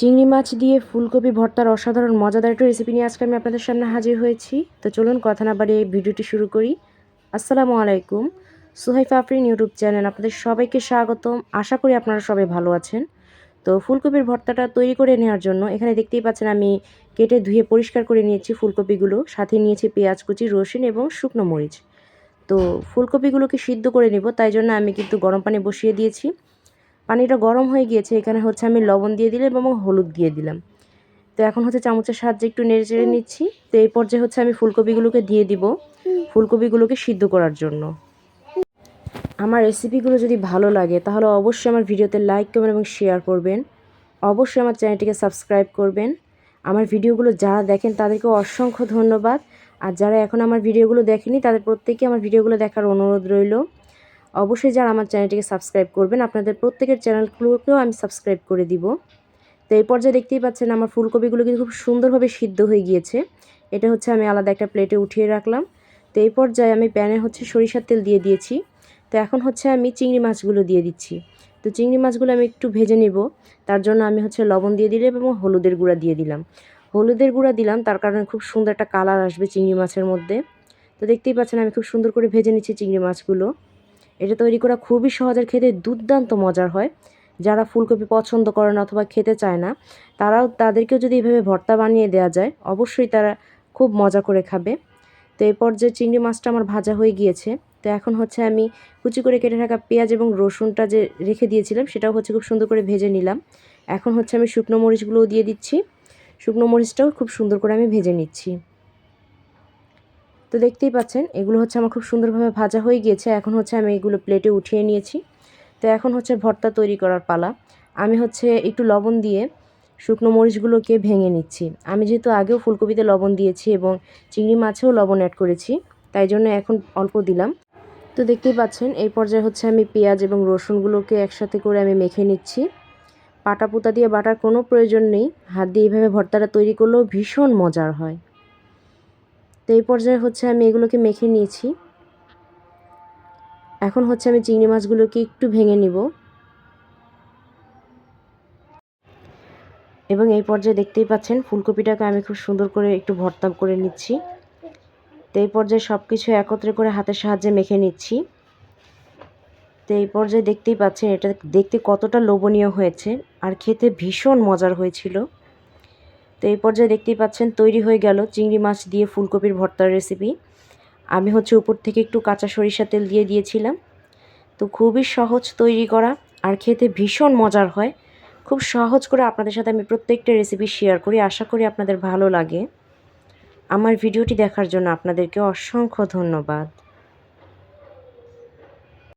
চিংড়ি মাছ দিয়ে ফুলকপি, ভর্তার অসাধারণ, মজাদার একটা রেসিপি নিয়ে আজকে আমি আপনাদের সামনে হাজির হয়েছি। তো চলুন কথা না বাড়িয়ে ভিডিওটি শুরু করি। আসসালামু আলাইকুম। সুহাইফা আফরিন ইউটিউব চ্যানেল আপনাদের সবাইকে স্বাগতম। আশা করি আপনারা সবাই ভালো আছেন। তো ফুলকপির ভর্তাটা তৈরি করে নেওয়ার জন্য এখানে দেখতেই পাচ্ছেন আমি কেটে ধুয়ে পরিষ্কার করে নিয়েছি ফুলকপিগুলো। সাথে নিয়েছি পেঁয়াজ কুচি, রসুন এবং শুকনো মরিচ। তো ফুলকপিগুলোকে সিদ্ধ করে নিব, তাই জন্য আমি কিন্তু গরম পানি বসিয়ে দিয়েছি। পানিটা গরম হয়ে গিয়েছে, এখানে হচ্ছে আমি লবণ দিয়ে দিলাম এবং হলুদ দিয়ে দিলাম। তো এখন হচ্ছে চামচের সাহায্যে একটু নেড়ে চেড়ে নিচ্ছি। তো এই পর্যায়ে হচ্ছে আমি ফুলকপিগুলোকে দিয়ে দিব ফুলকপিগুলোকে সিদ্ধ করার জন্য। আমার রেসিপিগুলো যদি ভালো লাগে, তাহলে অবশ্যই আমার ভিডিওতে লাইক করবেন এবং শেয়ার করবেন। অবশ্যই আমার চ্যানেলটিকে সাবস্ক্রাইব করবেন। আমার ভিডিওগুলো যারা দেখেন, তাদেরকে অসংখ্য ধন্যবাদ। আর যারা এখন আমার ভিডিওগুলো দেখেনি, তাদের প্রত্যেকেই আমার ভিডিওগুলো দেখার অনুরোধ রইল। অবশ্যই যারা আমার চ্যানেলটিকে সাবস্ক্রাইব করবেন, আপনাদের প্রত্যেকের চ্যানেলগুলোকেও আমি সাবস্ক্রাইব করে দিব। তো এই পর্যায়ে দেখতেই পাচ্ছেন আমার ফুলকপিগুলো কিন্তু খুব সুন্দরভাবে সিদ্ধ হয়ে গিয়েছে। এটা হচ্ছে আমি আলাদা একটা প্লেটে উঠিয়ে রাখলাম। তো এই পর্যায়ে আমি প্যানে হচ্ছে সরিষার তেল দিয়ে দিয়েছি। তো এখন হচ্ছে আমি চিংড়ি মাছগুলো দিয়ে দিচ্ছি। তো চিংড়ি মাছগুলো আমি একটু ভেজে নেব। তার জন্য আমি হচ্ছে লবণ দিয়ে দিলাম এবং হলুদের গুঁড়া দিয়ে দিলাম। হলুদের গুঁড়া দিলাম, তার কারণে খুব সুন্দর একটা কালার আসবে চিংড়ি মাছের মধ্যে। তো দেখতেই পাচ্ছেন আমি খুব সুন্দর করে ভেজে নিচ্ছি চিংড়ি মাছগুলো। এটা তৈরি করা খুবই সহজের খেতে দুর্দান্ত মজার হয়। যারা ফুলকপি পছন্দ করে না অথবা খেতে চায় না, তারাও তাদেরকেও যদি এভাবে ভর্তা বানিয়ে দেওয়া যায়, অবশ্যই তারা খুব মজা করে খাবে। তো এই পর্যায়ে চিংড়ি মাছটা আমার ভাজা হয়ে গিয়েছে। তো এখন হচ্ছে আমি কুচি করে কেটে থাকা পেঁয়াজ এবং রসুনটা যে রেখে দিয়েছিলাম, সেটাও হচ্ছে খুব সুন্দর করে ভেজে নিলাম। এখন হচ্ছে আমি শুকনো মরিচগুলোও দিয়ে দিচ্ছি। শুকনো মরিচটাও খুব সুন্দর করে আমি ভেজে নিচ্ছি। তো দেখতেই পাচ্ছেন, এগুলো হচ্ছে আমার খুব সুন্দরভাবে ভাজা হয়ে গিয়েছে। এখন হচ্ছে আমি এগুলো প্লেটে উঠিয়ে নিয়েছি। তো এখন হচ্ছে ভর্তা তৈরি করার পালা। আমি হচ্ছে একটু লবণ দিয়ে শুকনো মরিচগুলোকে ভেঙে নিচ্ছি। আমি যেহেতু আগেও ফুলকপিতে লবণ দিয়েছি এবং চিংড়ি মাছেও লবণ অ্যাড করেছি, তাই জন্য এখন অল্প দিলাম। তো দেখতেই পাচ্ছেন, এই পর্যায়ে হচ্ছে আমি পেঁয়াজ এবং রসুনগুলোকে একসাথে করে আমি মেখে নিচ্ছি। পাটা পুতা দিয়ে বাটার কোনো প্রয়োজন নেই। হাত দিয়ে এইভাবে ভর্তাটা তৈরি করলেও ভীষণ মজার হয়। তো এই পর্যায়ে হচ্ছে আমি এগুলোকে মেখে নিয়েছি। এখন হচ্ছে আমি চিংড়ি মাছগুলোকে একটু ভেঙে নিব। এবং এই পর্যায়ে দেখতেই পাচ্ছেন ফুলকপিটাকে আমি খুব সুন্দর করে একটু ভর্তা করে নিচ্ছি। তো এই পর্যায়ে সব কিছু একত্রে করে হাতের সাহায্যে মেখে নিচ্ছি। তো এই পর্যায়ে দেখতেই পাচ্ছেন এটা দেখতে কতটা লোভনীয় হয়েছে। আর খেতে ভীষণ মজার হয়েছিল। তো এই পর্যায়ে দেখতেই পাচ্ছেন তৈরি হয়ে গেল চিংড়ি মাছ দিয়ে ফুলকপির ভর্তার রেসিপি আমি হচ্ছে উপর থেকে একটু কাঁচা সরিষা তেল দিয়ে দিয়েছিলাম। তো খুবই সহজ তৈরি করা আর খেতে ভীষণ মজার হয়। খুব সহজ করে আপনাদের সাথে আমি প্রত্যেকটা রেসিপি শেয়ার করি। আশা করি আপনাদের ভালো লাগে। আমার ভিডিওটি দেখার জন্য আপনাদেরকে অসংখ্য ধন্যবাদ।